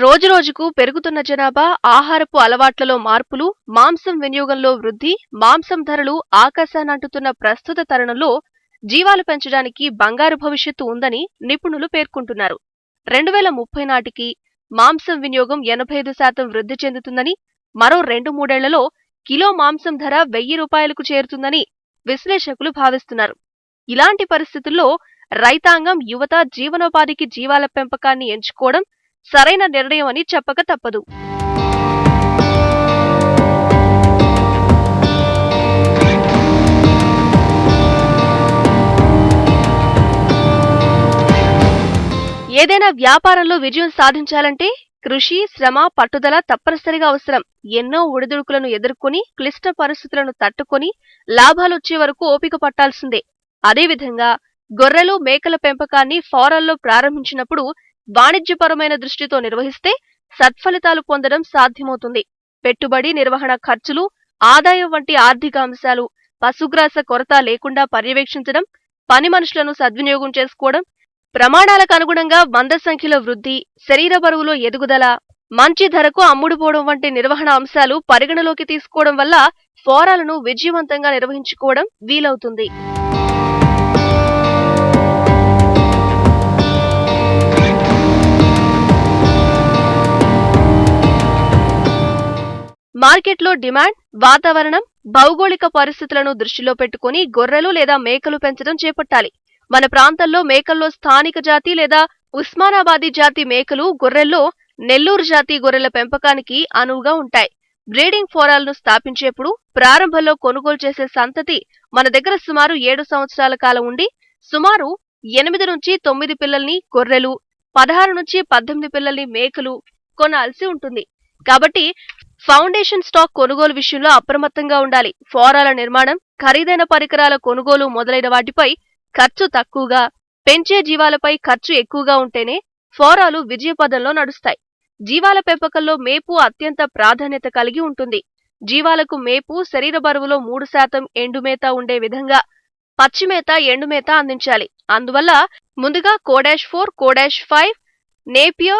రోజురోజుకు పెరుగుతున్న జనాభా ఆహారపు అలవాట్లలో మార్పులు మాంసం వినియోగంలో వృద్ధి మాంసం ధరలు ఆకాశానంటుతున్న ప్రస్తుత తరుణంలో జీవాలు పెంచడానికి బంగారు భవిష్యత్తు ఉందని నిపుణులు పేర్కొంటున్నారు. రెండు వేల ముప్పై నాటికి మాంసం వినియోగం ఎనభై ఐదు శాతం వృద్ధి చెందుతుందని మరో రెండు మూడేళ్ళలో కిలో మాంసం ధర వెయ్యి రూపాయలకు చేరుతుందని విశ్లేషకులు భావిస్తున్నారు. ఇలాంటి పరిస్థితుల్లో రైతాంగం యువత జీవనోపాధికి జీవాల పెంపకాన్ని ఎంచుకోవడం సరైన నిర్ణయం అని చెప్పక తప్పదు. ఏదైనా వ్యాపారంలో విజయం సాధించాలంటే కృషి శ్రమ పట్టుదల తప్పనిసరిగా అవసరం. ఎన్నో ఒడిదుడుకులను ఎదుర్కొని క్లిష్ట పరిస్థితులను తట్టుకొని లాభాలొచ్చే వరకు ఓపిక పట్టాల్సిందే. అదేవిధంగా గొర్రెలు మేకల పెంపకాన్ని ఫారాల్లో ప్రారంభించినప్పుడు వాణిజ్యపరమైన దృష్టితో నిర్వహిస్తే సత్ఫలితాలు పొందడం సాధ్యమవుతుంది. పెట్టుబడి నిర్వహణ ఖర్చులు ఆదాయం వంటి ఆర్థిక అంశాలు పశుగ్రాస కొరత లేకుండా పర్యవేక్షించడం పని మనుషులను సద్వినియోగం చేసుకోవడం ప్రమాణాలకు అనుగుణంగా వంద సంఖ్యలో వృద్ధి శరీర బరువులో ఎదుగుదల మంచి ధరకు అమ్ముడుపోవడం వంటి నిర్వహణ అంశాలు పరిగణలోకి తీసుకోవడం వల్ల ఫోరాలను విజయవంతంగా నిర్వహించుకోవడం వీలవుతుంది. మార్కెట్లో డిమాండ్ వాతావరణం భౌగోళిక పరిస్థితులను దృష్టిలో పెట్టుకుని గొర్రెలు లేదా మేకలు పెంచడం చేపట్టాలి. మన ప్రాంతంలో మేకల్లో స్థానిక జాతి లేదా ఉస్మానాబాదీ జాతి మేకలు గొర్రెల్లో నెల్లూరు జాతి గొర్రెల పెంపకానికి అనువుగా ఉంటాయి. బ్రీడింగ్ ఫోరాలను స్థాపించేప్పుడు ప్రారంభంలో కొనుగోలు చేసే సంతతి మన దగ్గర సుమారు ఏడు సంవత్సరాల కాలం ఉండి సుమారు ఎనిమిది నుంచి తొమ్మిది పిల్లల్ని గొర్రెలు పదహారు నుంచి పద్దెనిమిది పిల్లల్ని మేకలు కొనాల్సి ఉంటుంది. కాబట్టి ఫౌండేషన్ స్టాక్ కొనుగోలు విషయంలో అప్రమత్తంగా ఉండాలి. ఫోరాల నిర్మాణం ఖరీదైన పరికరాల కొనుగోలు మొదలైన వాటిపై ఖర్చు తక్కువగా పెంచే జీవాలపై ఖర్చు ఎక్కువగా ఉంటేనే ఫోరాలు విజయపదంలో నడుస్తాయి. జీవాల పెంపకంలో మేపు అత్యంత ప్రాధాన్యత కలిగి ఉంటుంది. జీవాలకు మేపు శరీర బరువులో మూడు శాతం ఎండుమేత ఉండే విధంగా పచ్చిమేత ఎండుమేత అందించాలి. అందువల్ల ముందుగా కోడాష్ ఫోర్ కోడాష్ ఫైవ్ నేపియో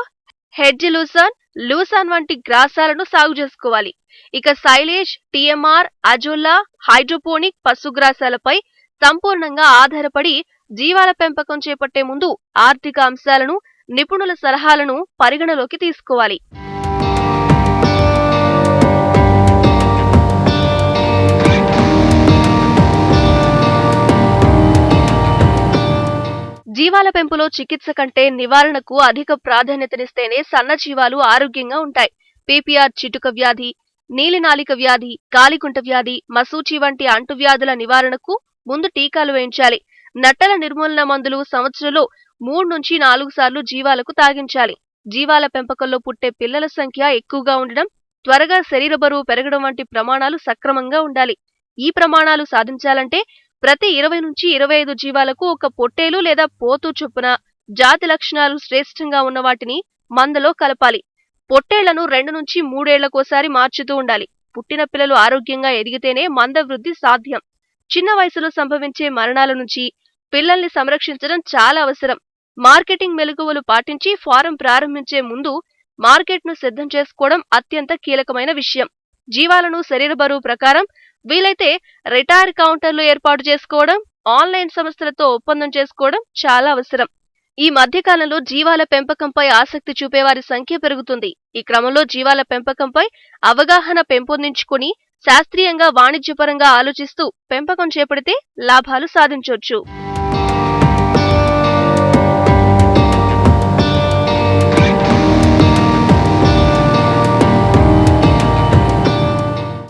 హెడ్జిలూసన్ లూసాన్ వంటి గ్రాసాలను సాగు చేసుకోవాలి. ఇక సైలేజ్ టీఎంఆర్ అజోలా హైడ్రోపోనిక్ పశుగ్రాసాలపై సంపూర్ణంగా ఆధారపడి జీవాల పెంపకం చేపట్టే ముందు ఆర్థిక అంశాలను నిపుణుల సలహాలను పరిగణలోకి తీసుకోవాలి. జీవాల పెంపులో చికిత్స కంటే నివారణకు అధిక ప్రాధాన్యతనిస్తేనే సన్న జీవాలు ఆరోగ్యంగా ఉంటాయి. పీపీఆర్ చిటుక వ్యాధి నీలినాలిక వ్యాధి కాలికుంట వ్యాధి మసూచి వంటి అంటువ్యాధుల నివారణకు ముందు టీకాలు వేయించాలి. నట్టల నిర్మూలన మందులు సంవత్సరంలో మూడు నుంచి నాలుగు సార్లు జీవాలకు తాగించాలి. జీవాల పెంపకంలో పుట్టే పిల్లల సంఖ్య ఎక్కువగా ఉండడం త్వరగా శరీర బరువు పెరగడం వంటి ప్రమాణాలు సక్రమంగా ఉండాలి. ఈ ప్రమాణాలు సాధించాలంటే ప్రతి ఇరవై నుంచి ఇరవై ఐదు జీవాలకు ఒక పొట్టేలు లేదా పోతు చొప్పున జాతి లక్షణాలు శ్రేష్టంగా ఉన్న వాటిని మందలో కలపాలి. పొట్టేళ్ళను రెండు నుంచి మూడేళ్ళకోసారి మార్చుతూ ఉండాలి. పుట్టిన పిల్లలు ఆరోగ్యంగా ఎదిగితేనే మంద వృద్ధి సాధ్యం. చిన్న వయసులో సంభవించే మరణాల నుంచి పిల్లల్ని సంరక్షించడం చాలా అవసరం. మార్కెటింగ్ మెలకువలు పాటించి ఫారం ప్రారంభించే ముందు మార్కెట్ను సిద్ధం చేసుకోవడం అత్యంత కీలకమైన విషయం. జీవాలను శరీర బరువు ప్రకారం వీలైతే రిటైర్ కౌంటర్లు ఏర్పాటు చేసుకోవడం ఆన్లైన్ సంస్థలతో ఒప్పందం చేసుకోవడం చాలా అవసరం. ఈ మధ్యకాలంలో జీవాల పెంపకంపై ఆసక్తి చూపేవారి సంఖ్య పెరుగుతుంది. ఈ క్రమంలో జీవాల పెంపకంపై అవగాహన పెంపొందించుకుని శాస్త్రీయంగా వాణిజ్యపరంగా ఆలోచిస్తూ పెంపకం చేపడితే లాభాలు సాధించవచ్చు